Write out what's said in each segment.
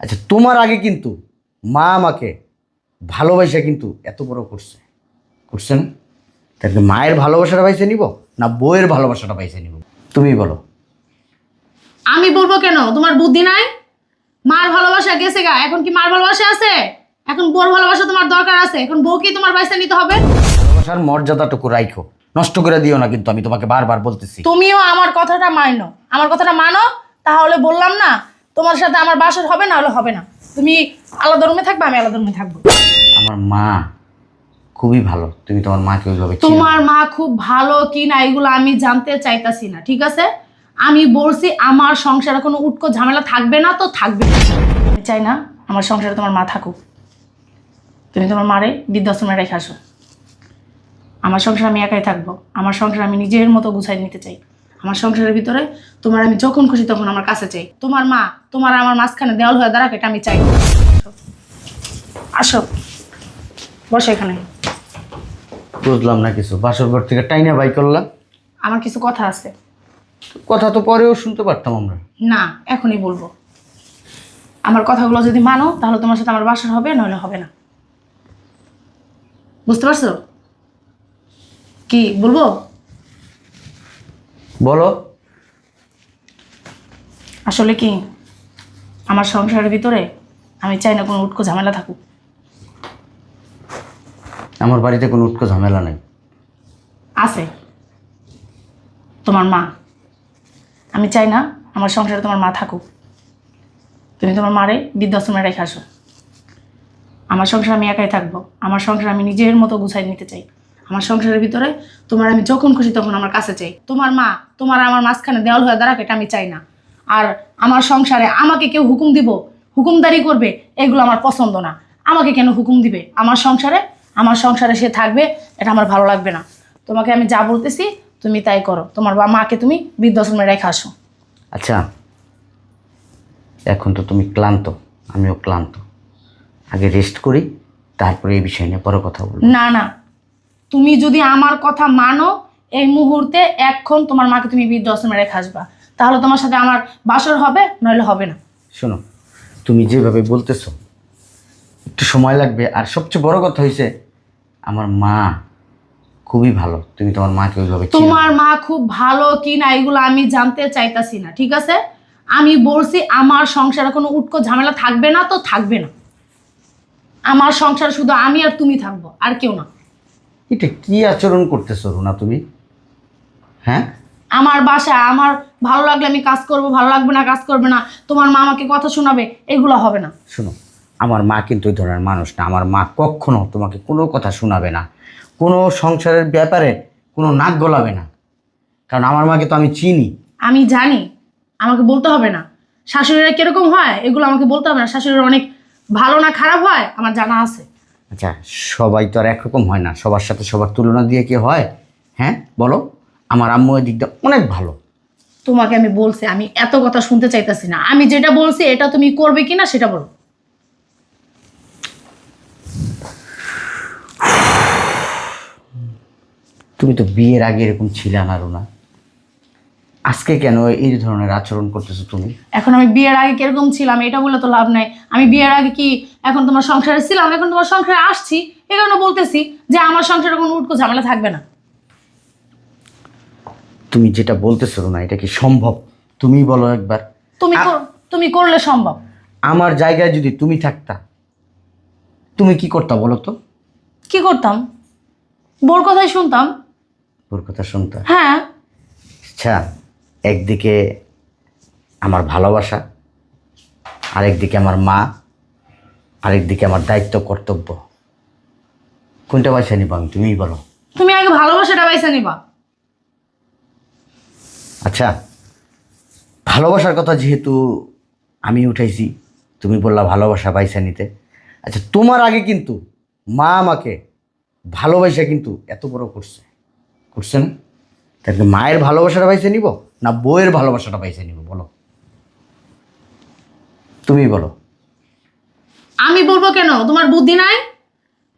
আচ্ছা তোমার আগে কিন্তু মা আমাকে ভালোবাসা কিন্তু এত বড় করছে। করছে না? তাহলে মায়ের ভালোবাসাটা পাইছে নিব না বইয়ের ভালোবাসাটা পাইছে নিব? তুমি বলো। আমি বলব কেন? তোমার বুদ্ধি নাই? মার ভালোবাসা গেছে গা। এখন কি মার ভালোবাসা আছে? এখন বোর ভালোবাসা তোমার দরকার আছে। এখন বউ কি তোমার পয়সা নিতে হবে। ভালোবাসার মর্যাদাটুকু রাইখো। নষ্ট করে দিও না কিন্তু আমি তোমাকে বারবার বলতেছি। তুমিও আমার কথাটা মানো আমার কথাটা মানো তাহলে বললাম না তোমার সাথে আমার বাসর হবে না হলে হবে না। তুমি আলাদা রুমে থাকবে আমি আলাদা রুমে থাকব। আমার মা খুবই ভালো। তুমি তোমার মাকে ওইভাবে তোমার মা খুব ভালো কি না এগুলো আমি জানতে চাইতাছি না ঠিক আছে? আমি বলছি আমার সংসারে কোনো উটকো ঝামেলা থাকবে না তো থাকবে। আমি চাই না আমার সংসারে তোমার মা থাকুক। তুমি তোমার মারে বৃদ্ধাশ্রমে রেখে আসো। আমার সংসার আমি একাই থাকব। আমার সংসার আমি নিজের মতো গুছাই নিতে চাই। আমার সংসারের ভিতরে তোমার আমি যখন খুশি তখন আমার কাছে চাই। তোমার মা তোমার আমার মাঝখানে দেওয়াল হয়ে দাঁড়াক এটা আমি চাই। আসো। বসো এখানে। বুঝলাম না কিছু। বাসর ঘর থেকে টাইনা বাই করলাম। আমার কিছু কথা আছে। কথা তো পরেও শুনতে পারতাম আমরা। না এখনই বলব। আমার কথাগুলো যদি মানো তাহলে তোমার সাথে আমার বাসর হবে নইলে হবে না। বুঝতে পারছ? কি বলব? বলো। আসলে কি? আমার সংসারের ভিতরে আমি চাই না কোনো উটকো ঝামেলা থাকুক। আমার বাড়িতে কোনো উৎকো ঝামেলা নেই। আছে। তোমার মা। আমি চাই না আমার সংসারে তোমার মা থাকুক। তুমি তোমার মারে বৃদ্ধাশ্রমে রেখে আসো। আমার সংসার আমি একাই থাকব। আমার সংসার আমি নিজের মতো গুছাই নিতে চাই। আমার সংসারের ভিতরে তোমার আমি যখন খুশি তখন আমার কাছে চাই। তোমার মা তোমার আমার মাঝখানে দেওয়াল হয়ে দাঁড়াক এটা আমি চাই না। আর আমার সংসারে আমাকে কেউ হুকুম দিব হুকুমদারি করবে এগুলো আমার পছন্দ না। আমাকে কেন হুকুম দিবে? আমার সংসারে আমার সংসারে সে থাকবে এটা আমার ভালো লাগবে না। তোমাকে আমি যা বলতেছি তুমি তাই করো। তোমার বা মাকে তুমি বৃদ্ধাশ্রমে রেখে আসো। আচ্ছা এখন তো তুমি ক্লান্ত আমিও ক্লান্ত। আগে রেস্ট করি তারপরে এই বিষয় নিয়ে পরে কথা বলব। না না তুমি যদি আমার কথা মানো এই মুহূর্তে এখন তোমার মাকে তুমি বৃদ্ধাশ্রমে রেখে আসবা তাহলে তোমার সাথে আমার বাসর হবে নইলে হবে না। শোনো তুমি যেভাবে বলতেছো একটু সময় লাগবে। আর সবচেয়ে বড় কথা হয়েছে আমার মা খুবই ভালো। তুমি তোমার মাকে ওইভাবে তোমার মা খুব ভালো কি না এগুলো আমি জানতে চাইতাছি না ঠিক আছে? আমি বলছি আমার সংসারে কোনো উটকো ঝামেলা থাকবে না তো থাকবে না। আমার সংসার শুধু আমি আর তুমি থাকব আর কেউ না। এটা কি আচরণ করতেছো রুনা তুমি? হ্যাঁ? আমার বাসা আমার ভালো লাগলে আমি কাজ করব ভালো লাগবে না কাজ করবে না। তোমার মা আমাকে কথা শোনাবে এগুলো হবে না। শোনো আমার মা কিন্তু ওই ধরনের মানুষ না। আমার মা কখনো তোমাকে কোনো কথা শোনাবে না। কোনো সংসারের ব্যাপারে কোনো নাক গলাবে না। কারণ আমার মাকে তো আমি চিনি। আমি জানি আমাকে বলতে হবে না। শাশুড়িরা কীরকম হয় এগুলো আমাকে বলতে হবে না। শাশুড়ির অনেক ভালো না খারাপ হয় আমার জানা আছে। আচ্ছা সবাই তো আর একরকম হয় না। সবার সাথে সবার তুলনা দিয়ে কি হয়? হ্যাঁ বলো। আমার আম্মু এর দিকটা অনেক ভালো। তোমাকে আমি বলছি আমি এত কথা শুনতে চাইতেছি না। আমি যেটা বলছি এটা তুমি করবে কিনা সেটা বলো। তুমি তো বিয়ের আগে এরকম ছিলে না। রুনা আজকে কেন এই ধরনের আচরণ করতেছো তুমি? এখন আমি বিয়ের আগে কীরকম ছিলাম এটা বলে তো লাভ নাই। আমি বিয়ের আগে কি এখন তোমার সংসারে ছিলাম এখন তোমার সংসারে আসছি এই কারণে বলতেছি যে আমার সংসারে কোনো উটকো ঝামেলা থাকবে না। তুমি যেটা বলতেছো না এটা কি সম্ভব? তুমি বলো একবার। তুমি কর- তুমি করলে সম্ভব। আমার জায়গায় যদি তুমি থাকতা তুমি কি করতা বলো তো? কি করতাম? বোর কথাই শুনতাম। ওর কথা শুনতা? হ্যাঁ। আচ্ছা একদিকে আমার ভালোবাসা আরেকদিকে আমার মা আরেকদিকে আমার দায়িত্ব কর্তব্য। কোনটা বাছা নিবা আমি? তুমিই বলো। তুমি আগে ভালোবাসাটা বাইসা নিবা। আচ্ছা ভালোবাসার কথা যেহেতু আমি উঠাইছি তুমি বললা ভালোবাসা বাইসা নিতে। আচ্ছা তোমার আগে কিন্তু মা আমাকে ভালোবাসা কিন্তু এত বড় করছে। করছে না? তাহলে মায়ের ভালোবাসাটা বাইসে নিব না বইয়ের ভালোবাসাটা বাইসে নিব? বলো। তুমি বলো। আমি বলব কেন? তোমার বুদ্ধি নাই?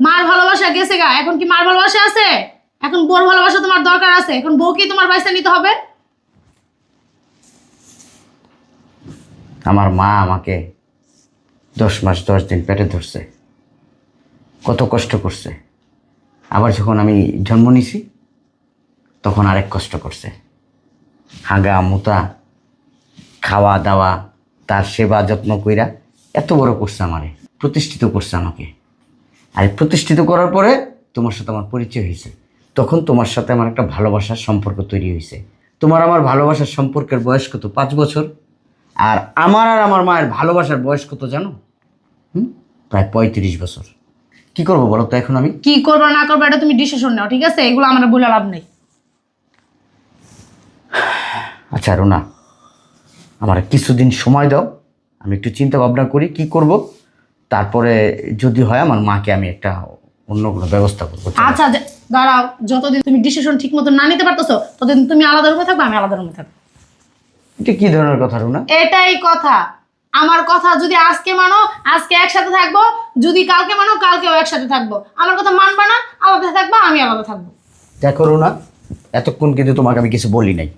মার ভালোবাসা গেছে গা। এখন কি মার ভালোবাসা আছে? এখন বোর ভালোবাসা তোমার দরকার আছে। এখন বউ কি তোমার বাইসা নিতে হবে? আমার মা আমাকে দশ মাস, দশ দিন পেটে ধরছে। কত কষ্ট করছে। আবার যখন আমি জন্ম নিছি, তখন আরেক কষ্ট করছে। হাগা, মুতা খাওয়া দাওয়া তার সেবা যত্ন কইরা এত বড় করছে আমারে। প্রতিষ্ঠিত করছে আমাকে। আর প্রতিষ্ঠিত করার পরে তোমার সাথে আমার পরিচয় হয়েছে। তখন তোমার সাথে আমার একটা ভালোবাসার সম্পর্ক তৈরি হয়েছে। তোমার আমার ভালোবাসার সম্পর্কের বয়স কত? পাঁচ বছর। আর আমার আর আমার মায়ের ভালোবাসার বয়স কত জানো? হুম? প্রায় পঁয়ত্রিশ বছর। কি করব বলো তো এখন আমি? কি করবে না করবে এটা তুমি ডিসিশন নাও ঠিক আছে? এগুলো আমার বলে লাভ নেই। আচ্ছা রুনা আমার কিছুদিন সময় দাও। আমি একটু চিন্তা ভাবনা করি কি করব? তারপরে যদি হয় আমার মাকে আমি একটা অন্য কোনো ব্যবস্থা করব। আচ্ছা দাঁড়াও যতদিন তুমি ডিসিশন ঠিক মতো না নিতে পারতেছো ততদিন তুমি আলাদা রুমে থাকবে আমি আলাদা রুমে থাকব। এটা কি ধরনের কথা রুনা? এটাই কথা। আমার কথা যদি আজকে মানো আজকে একসাথে থাকব যদি কালকে মানো কালকেও একসাথে থাকব। আমার কথা মানবা না আলাদা থাকব আমি আলাদা থাকব। দেখো রুনা এতক্ষণ কিন্তু তোমাকে আমি কিছু বলি নাই।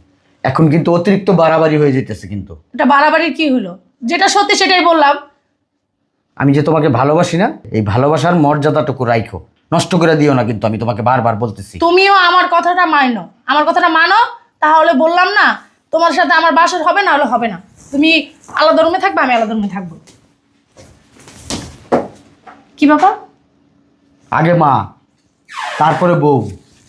এখন কিন্তু অতিরিক্ত বাড়াবাড়ি হয়ে যেতেছে কিন্তু। এটা বাড়াবাড়ির কি হলো? যেটা সত্যি সেটাই বললাম। আমি যে তোমাকে ভালোবাসি না এই ভালোবাসার মর্যাদাটুকু রাইখো। নষ্ট করে দিও না কিন্তু আমি তোমাকে বারবার বলতেছি। তুমিও আমার কথাটা মানো আমার কথাটা মানো তাহলে বললাম না তোমার সাথে আমার বাসর হবে না হলে হবে না। তুমি আলাদা রুমে থাকবে আমি আলাদা রুমে থাকব। কি বাবা? আগে মা তারপরে বউ।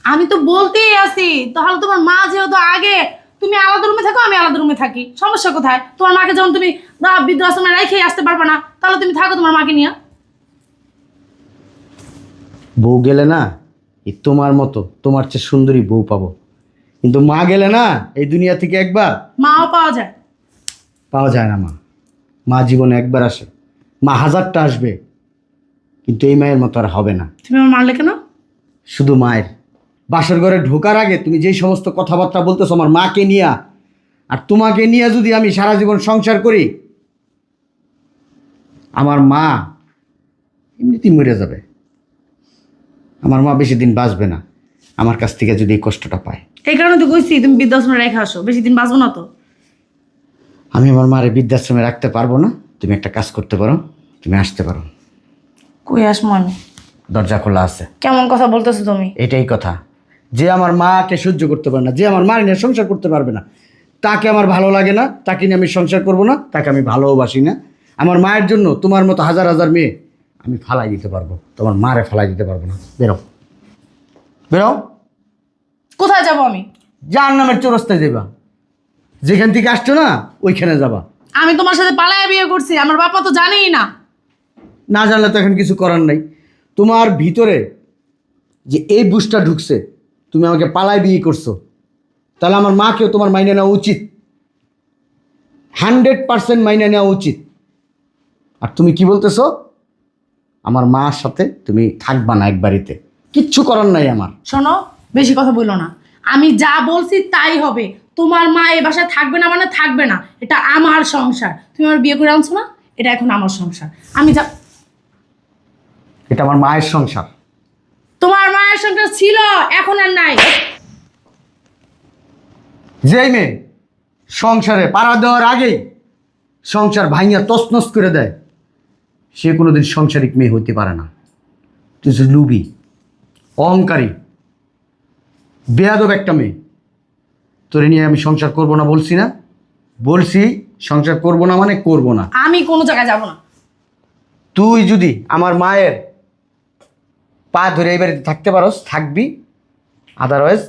আমি তো বলতেই আছি তাহলে তোমার মা যেহেতু আগে তুমি আলাদা রুমে থাকো আমি আলাদা রুমে থাকি। সমস্যা কোথায়? তোমার মাকে যখন তুমি বৃদ্ধাশ্রমে রেখে আসতে পারবে না তাহলে তুমি থাকো তোমার মাকে নিয়ে। বউ গেলে না এই তোমার মতো তোমার চেয়ে সুন্দরী বউ পাবো। কিন্তু মা গেলে না এই দুনিয়া থেকে একবার মাও পাওয়া যায়। পাওয়া যায় না মা। মা জীবনে একবার আসে। মা হাজারটা আসবে কিন্তু এই মায়ের মতো আর হবে না। তুমি আমার মারলে কেন? শুধু মায়ের। বাসর ঘরে ঢোকার আগে তুমি যেই সমস্ত কথাবার্তা বলতেছো আমার মাকে নিয়ে আর তোমাকে নিয়ে যদি আমি সারা জীবন সংসার করি আমার মা এমনিতেই মরে যাবে। আমার মা বেশি দিন বাঁচবে না। আমার কাছ থেকে যদি এই কষ্টটা পায়। এই কারণে তো কইছি তুমি বৃদ্ধাশ্রমে রেখে আসো বেশি দিন বাঁচবো না তো। আমি আমার মারে বৃদ্ধাশ্রমে রাখতে পারব না। তুমি একটা কাজ করতে পারো তুমি আসতে পারো। কই আসব আমি? দরজা খোলা আছে। কেমন কথা বলতেছো তুমি? এটাই কথা। যে আমার মাকে সহ্য করতে পারে না যে আমার মা নিয়ে সংসার করতে পারবে না তাকে আমার ভালো লাগে না তাকে নিয়ে আমি সংসার করব না তাকে আমি ভালোবাসি না। আমার মায়ের জন্য তোমার মতো হাজার হাজার মেয়ে আমি ফালাই দিতে পারব তোমার মারে ফালাই দিতে পারব না। বেরো। বেরো। কোথায় যাব আমি? যার নামের চৌরাস্তায় যাবা যেখান থেকে আসছো না ওইখানে যাবা। আমি তোমার সাথে পালায় বিয়ে করছি আমার বাবা তো জানেই না। না জানলে তো এখন কিছু করার নাই। তোমার ভিতরে যে এই বুঝটা ঢুকছে তুমি আমাকে পালায় বিয়ে করছ। তাহলে আমার মাকেও তোমার মাইনে নেওয়া উচিত। হান্ড্রেড পার্সেন্ট মাইনে নেওয়া উচিত। আর তুমি কি বলতেছো? আমার মার সাথে তুমি থাকবা না এক বাড়িতে। কিচ্ছু করার নাই আমার। শোনো বেশি কথা বলল না। আমি যা বলছি তাই হবে। তোমার মা এ বাসায় থাকবে না মানে থাকবে না। এটা আমার সংসার। তুমি আমার বিয়ে করে আনছো না এটা এখন আমার সংসার। আমি যা এটা আমার মায়ের সংসার। মায়ের সংসার ছিল এখন আর নাই। যেই মেয়ে সংসারে পাড়া দেওয়ার আগেই সংসার ভাঙিয়া তছনছ করে দেয় সে কোনোদিন সংসারিক মেয়ে হইতে পারে না। তুই লুবি অহংকারী বেয়াদব একটা মেয়ে তোরে নিয়ে আমি সংসার করব না বলছি না? বলছি সংসার করব না মানে করব না। আমি কোনো জায়গায় যাব না। তুই যদি আমার মায়ের পা ধরে এই বাড়িতে থাকতে পারোস থাকবি। আদারওয়াইজ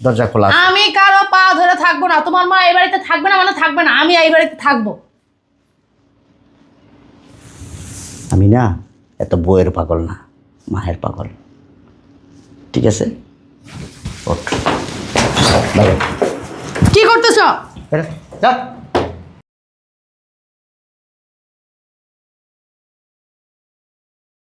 দরজা খোলা আছে। আমি কারও পা ধরে থাকব না। তোমার মা এই বাড়িতে থাকবে না মানে থাকবে না। আমি এই বাড়িতে থাকব। আমি না এত বইয়ের পাগল না মায়ের পাগল। ঠিক আছে? ওঠ। কি করতেছ? বেরো, যা।